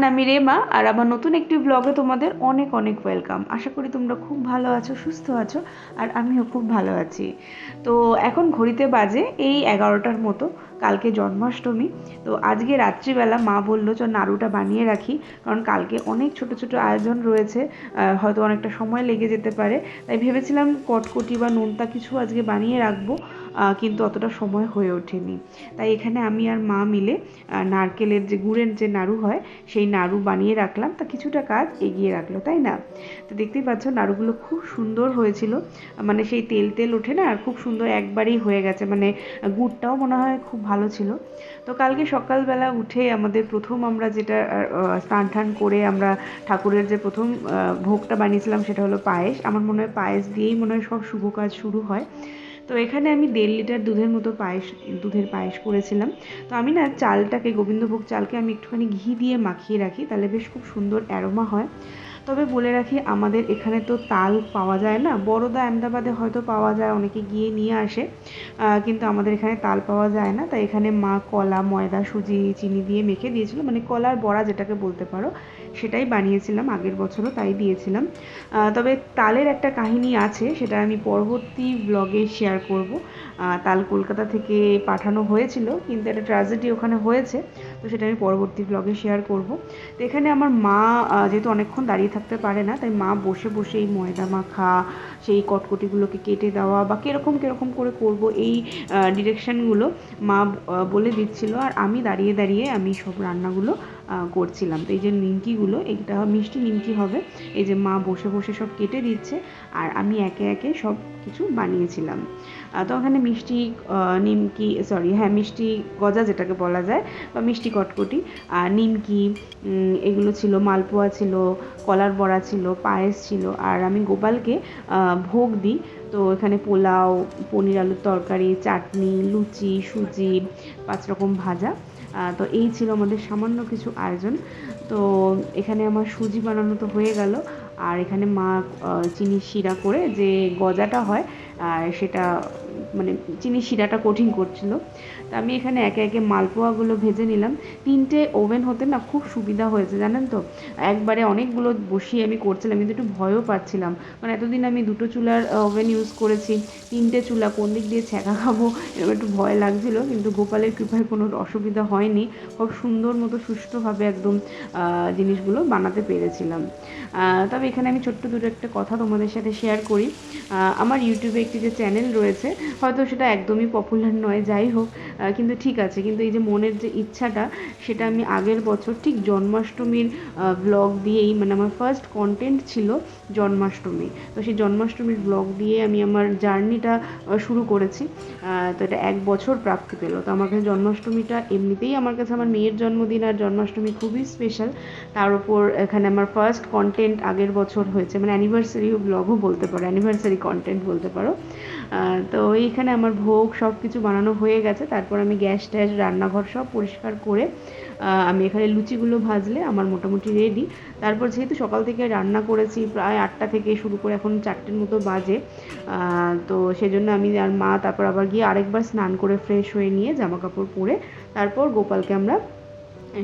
আমি রেমা, আর আমার নতুন একটি ব্লগে তোমাদের অনেক অনেক ওয়েলকাম আশা করি তোমরা খুব ভালো আছো, সুস্থ আছো, আর আমিও খুব ভালো আছি। তো এখন ঘড়িতে বাজে এই এগারোটার মতো। কালকে জন্মাষ্টমী। তো আজকে রাত্রিবেলা মা বলল চ নাড়ুটা বানিয়ে রাখি, কারণ কালকে অনেক ছোট ছোট আয়োজন রয়েছে হয়তো অনেকটা সময় লেগে যেতে পারে। তাই ভেবেছিলাম কটকটি বা নোনতা কিছু আজকে বানিয়ে রাখব কিন্তু অতটা সময় হয়ে ওঠেনি। তাই এখানে আমি আর মা মিলে নারকেলের যে গুড়ের যে নাড়ু হয়, সেই নাড়ু বানিয়ে রাখলাম। তা কিছুটা কাজ এগিয়ে রাখল, তাই না? তো দেখতেই পাচ্ছ নাড়ুগুলো খুব সুন্দর হয়েছিল। মানে সেই তেল তেল ওঠে না, আর খুব সুন্দর একবারেই হয়ে গেছে। মানে গুড়টাও মনে হয় খুব ভালো ছিল। তো কালকে সকালবেলা উঠে আমাদের প্রথম আমরা যেটা স্নান টান করে আমরা ঠাকুরের যে প্রথম ভোগটা বানিয়েছিলাম সেটা হলো পায়েস। আমার মনে হয় পায়েস দিয়েই মনে হয় সব শুভ কাজ শুরু হয়। তো এখানে আমি দেড় লিটার দুধের মতো পায়েস, দুধের পায়েস করেছিলাম। তো আমি না চালটাকে, গোবিন্দভোগ চালকে আমি একটুখানি ঘি দিয়ে মাখিয়ে রাখি। তাহলে বেশ খুব সুন্দর অ্যারোমা হয়। তবে বলে রাখি, আমাদের এখানে তো তাল পাওয়া যায় না। বড়দা আহমেদাবাদে হয়তো পাওয়া যায়, অনেকে গিয়ে নিয়ে আসে। কিন্তু আমাদের এখানে তাল পাওয়া যায় না। তাই এখানে মা কলা, ময়দা, সুজি, চিনি দিয়ে মেখে দিয়েছিল। মানে কলার বড়া যেটাকে বলতে পারো। সেটাই বানিয়েছিলাম, আগের বছরও তাই দিয়েছিলাম। তবে তালের একটা কাহিনী আছে, সেটা আমি পরবর্তী ব্লগে শেয়ার করব। তাল কলকাতা থেকে পাঠানো হয়েছিল, কিন্তু একটা ট্র্যাজেডি ওখানে হয়েছে, তো সেটা আমি পরবর্তী ব্লগে শেয়ার করব। তো এখানে আমার মা যেহেতু অনেকক্ষণ দাঁড়িয়ে থাকতে পারে না, তাই মা বসে বসে এই ময়দা মাখা, সেই কটকটিগুলোকে কেটে দেওয়া বা কীরকম কীরকম করে করব এই ডিরেকশানগুলো মা বলে দিচ্ছিল। আর আমি দাঁড়িয়ে দাঁড়িয়ে আমি সব রান্নাগুলো করছিলাম। তো এই যে নিমকিগুলো এটা মিষ্টি নিমকি হবে। এই যে মা বসে বসে সব কেটে দিচ্ছে আর আমি একে একে সব কিছু বানিয়েছিলাম। তো ওখানে মিষ্টি নিমকি সরি হ্যাঁ মিষ্টি গজা যেটাকে বলা যায় বা মিষ্টি কটকটি, আর নিমকি এগুলো ছিল, মালপোয়া ছিল, কলার বড়া ছিল, পায়েস ছিল। আর আমি গোপালকে ভোগ দিই। তো এখানে পোলাও, পনির আলুর তরকারি, চাটনি, লুচি, সুজি, পাঁচ রকম ভাজা। তো এই ছিল আমাদের সামান্য কিছু আয়োজন। তো এখানে আমার সুজি বানানো তো হয়ে গেল। আর এখানে মা চিনি শিরা করে যে গজাটা হয় সেটা মানে চিনি শিরাটা কঠিন করছিল, তা আমি এখানে একে একে মালপোয়াগুলো ভেজে নিলাম। তিনটে ওভেন হতে না খুব সুবিধা হয়েছে, জানেন তো? একবারে অনেকগুলো বসিয়ে আমি করছিলাম, কিন্তু একটু ভয়ও পাচ্ছিলাম। মানে এতদিন আমি দুটো চুলার ওভেন ইউজ করেছি, তিনটে চুলা কোন দিক দিয়ে ছ্যাঁকা খাব, এরকম একটু ভয় লাগছিল, কিন্তু গোপালের কৃপায় কোনো অসুবিধা হয়নি। খুব সুন্দর মতো সুষ্ঠুভাবে একদম জিনিসগুলো বানাতে পেরেছিলাম। তবে এখানে আমি ছোট্ট দুটো একটা কথা তোমাদের সাথে শেয়ার করি। আমার ইউটিউবে একটি যে চ্যানেল রয়েছে হয়তো সেটা একদমই পপুলার নয়, যাই হোক কিন্তু ঠিক আছে। কিন্তু এই যে মনের যে ইচ্ছাটা, সেটা আমি আগের বছর ঠিক জন্মাষ্টমীর ব্লগ দিয়েই মানে আমার ফার্স্ট কন্টেন্ট ছিল জন্মাষ্টমী। তো সেই জন্মাষ্টমীর ব্লগ দিয়ে আমি আমার জার্নিটা শুরু করেছি। তো এটা এক বছর প্রাপ্তি পেল। তো আমার কাছে জন্মাষ্টমীটা এমনিতেই আমার কাছে আমার মেয়ের জন্মদিন আর জন্মাষ্টমী খুবই স্পেশাল তার উপর এখানে আমার ফার্স্ট কন্টেন্ট আগের বছর হয়েছে। মানে অ্যানিভার্সারি ব্লগও বলতে পারো অ্যানিভার্সারি কন্টেন্ট বলতে পারো। তো তো এইখানে আমার ভোগ সব কিছু বানানো হয়ে গেছে। তারপর আমি গ্যাস ট্যাস, রান্নাঘর সব পরিষ্কার করে আমি এখানে লুচিগুলো ভাজলে আমার মোটামুটি রেডি তারপর যেহেতু সকাল থেকে রান্না করেছি, প্রায় আটটা থেকে শুরু করে এখন চারটের মতো বাজে তো সেজন্য আমি আর মা, তারপর আবার গিয়ে আরেকবার স্নান করে ফ্রেশ হয়ে নিয়ে জামা কাপড় পরে, তারপর গোপালকে আমরা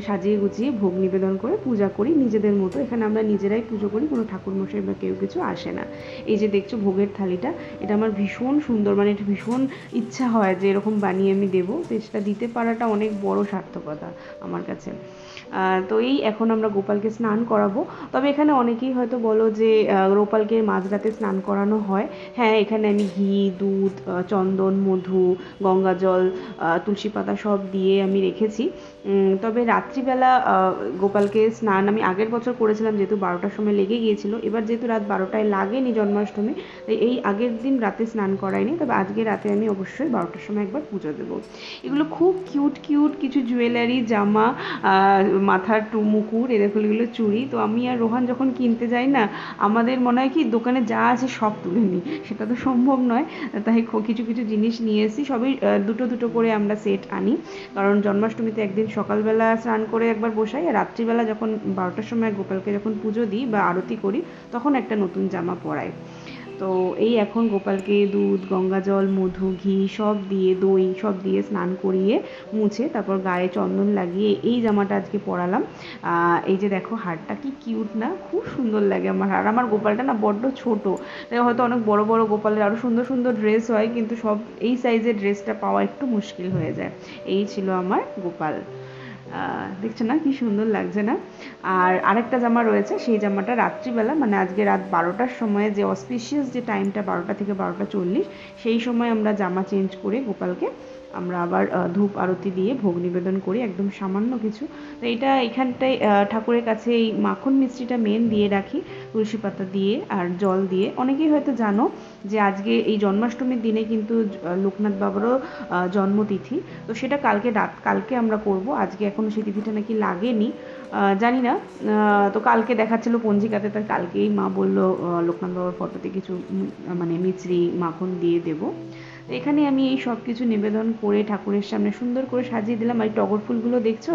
সাজিয়ে গুছিয়ে ভোগ নিবেদন করে পূজা করি। নিজেদের মতো এখানে আমরা নিজেরাই পুজো করি, কোনো ঠাকুরমশাই বা কেউ কিছু আসে না। এই যে দেখছ ভোগের থালিটা, এটা আমার ভীষণ সুন্দর মানে এটা ভীষণ ইচ্ছা হয় যে এরকম বানিয়ে আমি দেবো। তো সেটা দিতে পারাটা অনেক বড় সার্থকতা আমার কাছে। তো এই এখন আমরা গোপালকে স্নান করাবো। তবে এখানে অনেকেই হয়তো বলো যে গোপালকে মাঝরাতে স্নান করানো হয়। হ্যাঁ এখানে আমি ঘি, দুধ চন্দন, মধু, গঙ্গা জল তুলসী পাতা সব দিয়ে আমি রেখেছি। তবে রাত্রিবেলা গোপালকে স্নান আমি আগের বছর করেছিলাম, যেহেতু বারোটার সময় লেগে গিয়েছিল। এবার যেহেতু রাত বারোটায় লাগেনি জন্মাষ্টমী, তাই এই আগের দিন রাতে স্নান করাইনি তবে আজকে রাতে আমি অবশ্যই বারোটার সময় একবার পুজো দেবো। এগুলো খুব কিউট কিউট কিছু জুয়েলারি, জামা মাথার টু মুকুর এরকম এগুলো চুড়ি। তো আমি আর রোহান যখন কিনতে যাই না, আমাদের মনে হয় কি, দোকানে যা আছে সব তুলে নিই। সেটা তো সম্ভব নয়। তাই কিছু কিছু জিনিস নিয়ে এসি সবই দুটো দুটো করে আমরা সেট আনি। কারণ জন্মাষ্টমীতে একদিন সকালবেলা স্নান করে একবার বসাই, আর রাত্রিবেলা যখন বারোটার সময় গোপালকে যখন পুজো দিই বা আরতি করি, তখন একটা নতুন জামা পরাই। তো এই এখন গোপালকে দুধ, গঙ্গা জল, মধু, ঘি সব দিয়ে, দই সব দিয়ে স্নান করিয়ে মুছে, তারপর গায়ে চন্দন লাগিয়ে এই জামাটা আজকে পরালাম। এই যে দেখো হারটা কি কিউট না? খুব সুন্দর লাগে আমার আর আমার গোপালটা না বড্ড ছোট। হয়তো অনেক বড় বড় গোপালের আরও সুন্দর সুন্দর ড্রেস হয়, কিন্তু সব এই সাইজের ড্রেসটা পাওয়া একটু মুশকিল হয়ে যায়। এই ছিল আমার গোপাল। দেখছ না, কি সুন্দর লাগছে না? আর আরেকটা জামা রয়েছে, সেই জামাটা রাত্রিবেলা মানে আজকে রাত বারোটার সময় যে অসপিশিয়াস যে টাইমটা বারোটা থেকে বারোটা চল্লিশ, সেই সময় আমরা জামা চেঞ্জ করে গোপালকে আমরা আবার ধূপ আরতি দিয়ে ভোগ নিবেদন করি, একদম সামান্য কিছু। তো এটা এখানটায় ঠাকুরের কাছে এই মাখন মিষ্টিটা মেন দিয়ে রাখি, তুলসী পাতা দিয়ে আর জল দিয়ে। অনেকেই হয়তো জানো যে আজকে এই জন্মাষ্টমীর দিনে কিন্তু লোকনাথ বাবারও জন্মতিথি। তো সেটা কালকে রাত, কালকে আমরা করব। আজকে এখনও সেই তিথিটা নাকি লাগেনি। জানি না। তো কালকে দেখাচ্ছিল পঞ্জিকাতে তার কালকেই মা বলল লোকনাথ বাবার ফটোতে কিছু মানে মিছরি মাখন দিয়ে দেবো। তো এখানে আমি এই সব কিছু নিবেদন করে ঠাকুরের সামনে সুন্দর করে সাজিয়ে দিলাম। আর টগর ফুলগুলো দেখছ?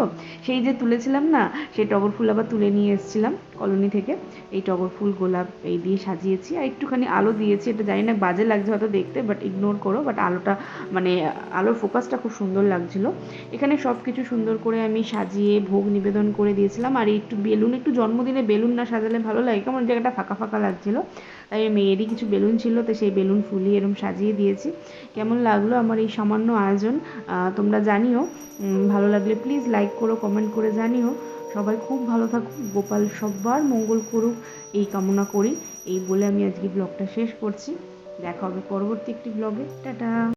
সেই যে তুলেছিলাম না, সেই টগর ফুল আবার তুলে নিয়ে এসেছিলাম কলোনি থেকে। এই টগর ফুল গোলাপ এই দিয়ে সাজিয়েছি। আর একটুখানি আলো দিয়েছি। এটা জানি না বাজে লাগছে হয়তো দেখতে বাট ইগনোর করো। বাট আলোটা মানে আলোর ফোকাসটা খুব সুন্দর লাগছিল। এখানে সব কিছু সুন্দর করে আমি সাজিয়ে ভোগ নিবেদন করে দিয়েছিলাম। আর একটু বেলুন, একটু জন্মদিনে বেলুন না সাজালে ভালো লাগে। কেমন জায়গাটা ফাঁকা ফাঁকা লাগছিল। তাই মেয়েরই কিছু বেলুন ছিল, তো সেই বেলুন ফুলিয়ে এরম সাজিয়ে দিয়েছি। কেমন লাগল আমার এই সামান্য আয়োজন? তোমরা জানিও। ভালো লাগলে প্লিজ লাইক করো কমেন্ট করে জানিও। সবাই খুব ভালো থাকুক, গোপাল সব্বার মঙ্গল করুক, এই কামনা করি। এই বলে আমি আজকে ব্লগটা শেষ করছি। দেখা হবে পরবর্তী একটি ব্লগে টাটা!